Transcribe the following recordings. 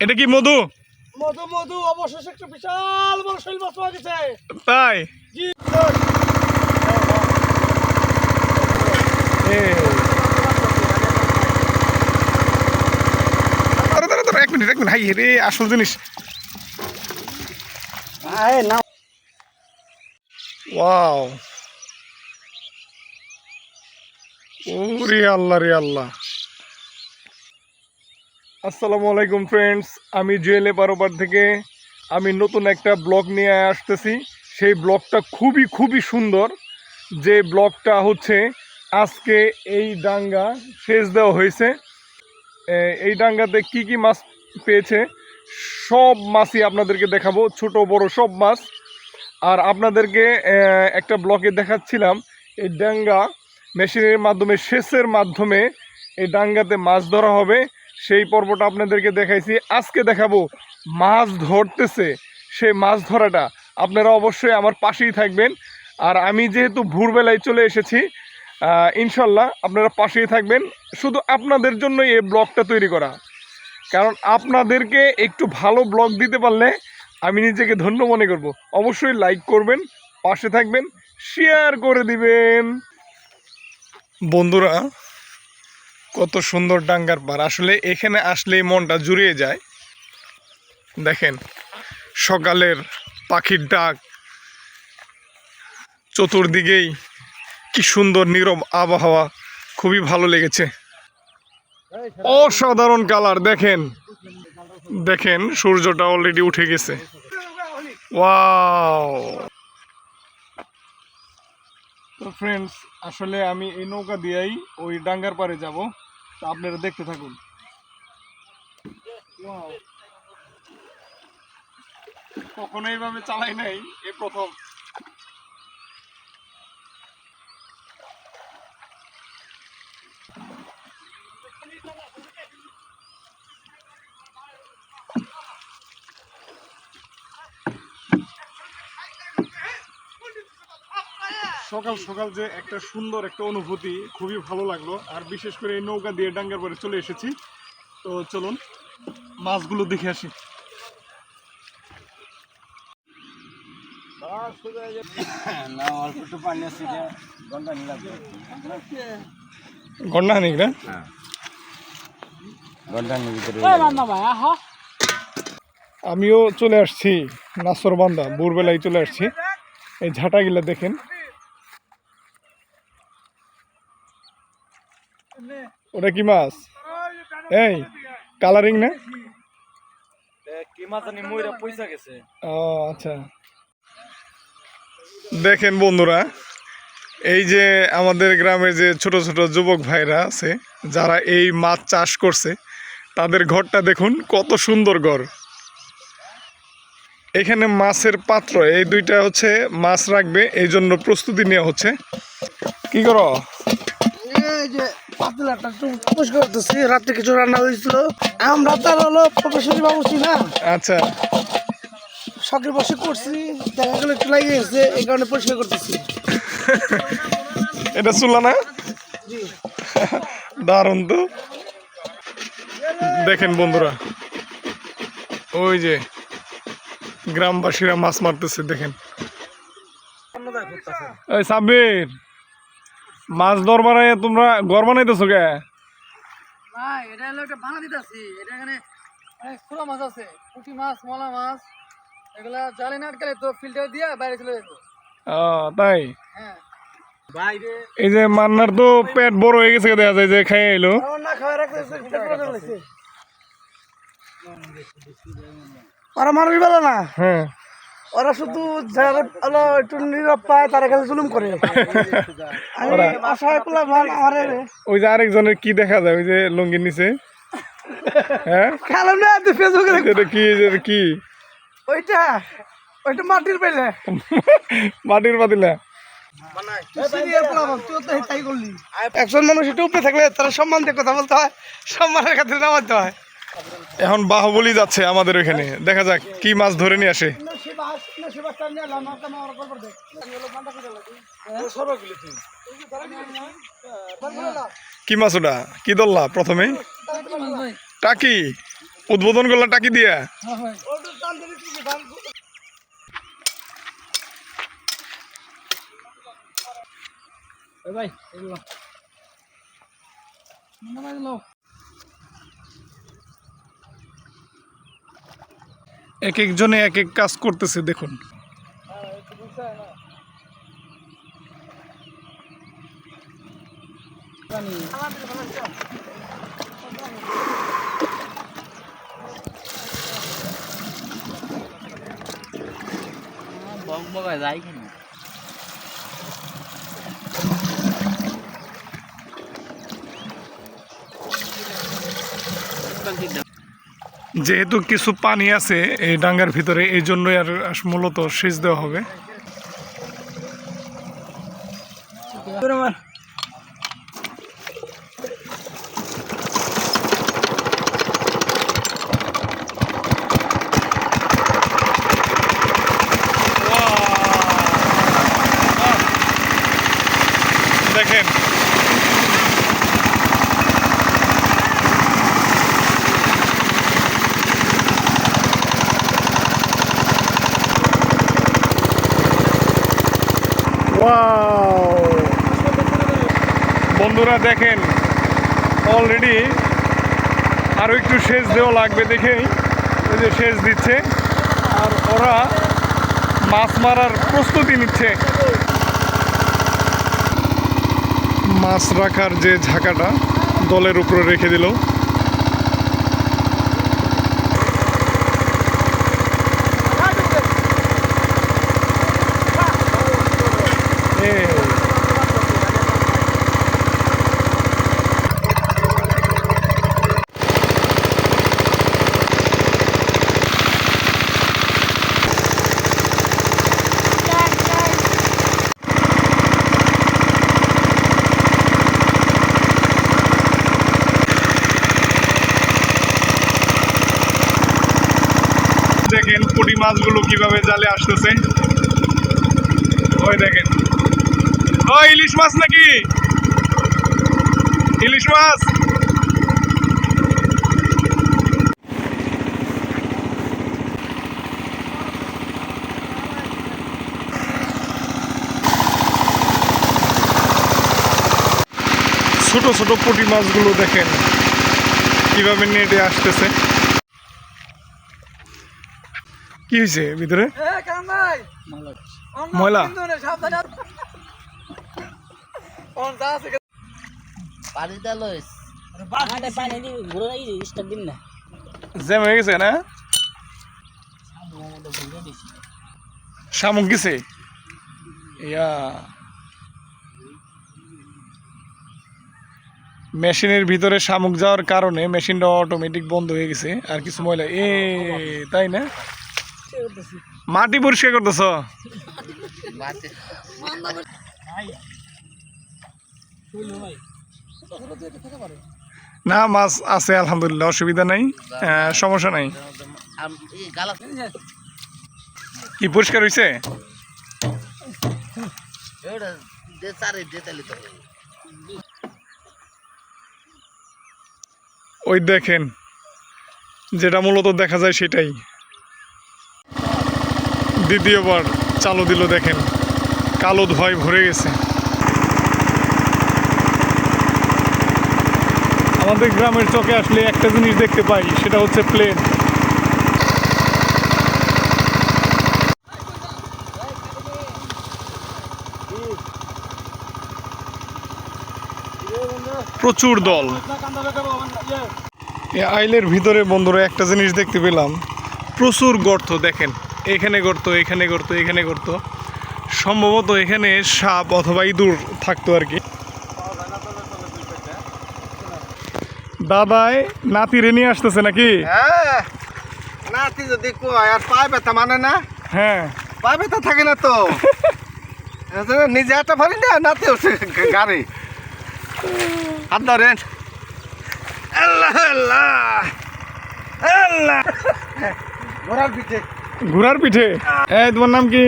এটা কি মধু? মধু মধু অবশেষে একটা বিশাল বড় শৈল মাছ পাওয়া গেছে। তাই? জি। এই। দাঁড়া, দাঁড়া, দাঁড়া, এক মিনিট এক মিনিট। হাই রে আসল জিনিস। না। ওয়াও। ওরে আল্লাহ রে আল্লাহ। আসসালামু আলাইকুম ফ্রেন্ডস আমি জুয়েলে পারোবার থেকে আমি নতুন একটা ব্লগ নিয়ে আসতেছি। সেই ব্লগটা খুবই খুবই সুন্দর। যে ব্লগটা হচ্ছে, আজকে এই ডাঙ্গা সেচ দেওয়া হয়েছে। এই ডাঙ্গাতে কি কি মাছ পেয়েছে, সব মাছই আপনাদেরকে দেখাবো, ছোট, বড় সব মাছ। আর আপনাদেরকে একটা ব্লকে দেখাচ্ছিলাম, এই ডাঙ্গা মেশিনের মাধ্যমে, সেচের মাধ্যমে এই ডাঙ্গাতে মাছ ধরা হবে। সেই পর্বটা আপনাদেরকে দেখাইছি। আজকে দেখাবো মাছ ধরতেছে সেই মাছ ধরাটা। আপনারা অবশ্যই আমার পাশেই থাকবেন। আর আমি যেহেতু ভোরবেলায় চলে এসেছি ইনশাল্লাহ আপনারা পাশেই থাকবেন। শুধু আপনাদের জন্যই এই ব্লগটা তৈরি করা। কারণ আপনাদেরকে একটু ভালো ব্লগ দিতে পারলে আমি নিজেকে ধন্য মনে করব। অবশ্যই লাইক করবেন, পাশে থাকবেন, শেয়ার করে দিবেন। বন্ধুরা কত সুন্দর ডাঙ্গার পার। আসলে এখানে আসলেই মনটা জুড়িয়ে যায়। দেখেন, সকালের পাখির ডাক, চতুর্দিকেই কি সুন্দর নীরব আবহাওয়া, খুবই ভালো লেগেছে। অসাধারণ কালার, দেখেন। দেখেন, সূর্যটা অলরেডি উঠে গেছে। ওয়াও! তো ফ্রেন্ডস আসলে আমি এই নৌকা দিয়েই ওই ডাঙ্গার পারে যাব। আপনারা দেখতে থাকুন। কখনো এইভাবে চালাই নাই এ প্রথম। সকাল সকাল যে একটা সুন্দর একটা অনুভূতি খুবই ভালো লাগল। আর বিশেষ করে এই নৌকা দিয়ে ডাঙ্গার পরে চলে এসেছি। তো চলুন মাছগুলো দেখে আসি। না? অল্প একটু পানি আছে যে ঘণ্টা নিলাম গন্ডা হানিক না ঘণ্টা নিয়ে ভিতরে আমিও চলে আসছি নাসর নাসরবান্ধা ভোরবেলায় চলে আসছি। এই ঝাঁটাগুলা দেখেন। ওটা কি মাছ? এই কালারিং না? ও আচ্ছা। দেখেন বন্ধুরা এই যে আমাদের গ্রামে যে ছোট ছোট যুবক ভাইরা আছে যারা এই মাছ চাষ করছে তাদের ঘরটা দেখুন কত সুন্দর ঘর। এখানে মাছের পাত্র এই দুইটা হচ্ছে মাছ রাখবে এই জন্য প্রস্তুতি নেওয়া হচ্ছে। কি করো? এই যে পাতলাটা একটু পরিষ্কার করতেছি। রাত্রে কিছু রান্না হয়েছিল। আমরা তার হলো প্রফেশনাল বাবুছি না আচ্ছা। শখের বসে করছি দেখা গেলো একটু লাগিয়ে গেছে এই কারণে পরিষ্কার করতেছি। এটা না? দারুণ তো। দেখেন বন্ধুরা ওই যে গ্রামবাসীরা মাছ মারতেছে দেখেন। এই সাব্বির। মাছ দরবারে তোমরা ঘর বানাইতেছো কে? না এটা হলো একটা বানা দিতেছি এটা এখানে অনেক ছোট মাছ আছে। পুঁটি মাছ মলা মাছ এগুলা জালে না আটকালে তো ফিল্টার দিয়ে বাইরে চলে যেত। ও, তাই? হ্যাঁ। এই যে মান্নার তো পেট বড় হয়ে গেছে দেখা যায় যে এলো ওরা মানুষ ভালো না হ্যাঁ। ওরা শুধু যারা একটু নীরব পায় তারা খালি জুলুম করে। আমি অসহায় পেলাম আমার ওই যে আরেকজনের কি দেখা যায় ওই যে লঙ্গির নিচে? হ্যাঁ? খেলাম না তুই ফেসবুকে এটা কি এটা কি? ওইটা ওইটা মাটির পেলে। মাটির পাতিলা? একজন মানুষ একটু উপরে থাকলে তারা সম্মান দিয়ে কথা বলতে হয় সম্মানের খাতিরে নামাতে হয়। এখন বাহুবলি যাচ্ছে আমাদের ওইখানে। দেখা যাক কি মাছ ধরে নিয়ে আসে। কি মাছ ওটা? কি ধরলা প্রথমে? টাকি। উদ্বোধন করল টাকি দিয়া? ভাই ওটা টান দিলে কি ধান এ ভাই এগুলো নামাই দিলো এক একজনে এক এক কাজ করতেছে দেখুন। যায় কেন যেহেতু কিছু পানি আছে এই ডাঙ্গার ভিতরে এই জন্যই আর মূলত সেচ দেওয়া হবে দেখেন ওয়াও বন্ধুরা দেখেন অলরেডি আরও একটু সেচ দেওয়া লাগবে দেখেই। ওই যে সেচ দিচ্ছে, আর ওরা মাছ মারার প্রস্তুতি নিচ্ছে। মাছ রাখার যে ঝাঁকাটা দলের উপরে রেখে দিল এই দেখেন পুঁটি মাছগুলো কীভাবে জালে আসতেছে? ওই দেখেন। ও ইলিশ মাছ নাকি? ইলিশ মাছ? ছোট ছোট পুঁটি মাছগুলো দেখেন। কীভাবে নেটে আসতেছে কি হয়েছে ভিতরে এ কাম ভাই ময়লা? সাবধানে কোন যা আছে পানি দালইস পানি পানি দি ঘুরে এই স্টার দিন না। জ্যাম হয়ে গেছে না? শামুক গেছে ইয়া। মেশিনের ভিতরে শামুক যাওয়ার কারণে মেশিনটা অটোমেটিক বন্ধ হয়ে গেছে আর কিছু ময়লা। এ তাই না? মাটি পরিষ্কার করতেছ? না মাছ আছে আলহামদুলিল্লাহ অসুবিধা নাই আহ, সমস্যা নাই। কি পরিষ্কার হয়েছে এড়া দে চারে দে তালি তো। ওই দেখেন যেটা মূলত দেখা যায় সেটাই। দ্বিতীয়বার চালু দিল, দেখেন। কালো ধোঁয়ায় ভরে গেছে। আমাদের গ্রামের চকে আসলে একটা জিনিস দেখতে পাই, সেটা হচ্ছে প্লেন প্রচুর দল। আইলের ভিতরে বন্ধুরা একটা জিনিস দেখতে পেলাম। প্রচুর গর্ত, দেখেন। এখানে করতো এখানে করতো এখানে করতো। সম্ভবত এখানে সাপ অথবা ইঁদুর থাকতো আর কি। দাদাই নাতিরে নিয়ে আসতেছে নাকি? হ্যাঁ নাতি যদি কয় আর পায়ে ব্যথা মানে না? হ্যাঁ। পায়ে ব্যথা থাকে না তো। নিজে একটা পারি না নাতি উঠে গাড়ি। হাত ধরেন আল্লাহ। আল্লাহ। আল্লাহ ঘোড়ার পিঠে। ঘোড়ার পিঠে। তোমার নাম কি?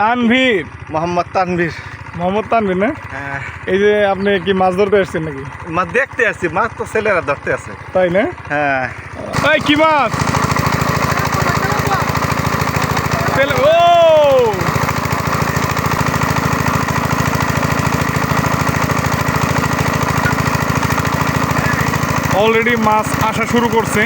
তানভীর। মোহাম্মদ তানভীর। মোহাম্মদ তানবির না? হ্যাঁ। এই যে আপনি কি মাছ ধরতে আসছেন নাকি? মাছ দেখতে আসছি। মাছ তো ছেলেরা ধরতে আছে তাই না? হ্যাঁ। এই কি মাছ? ও! অলরেডি মাছ আসা শুরু করছে।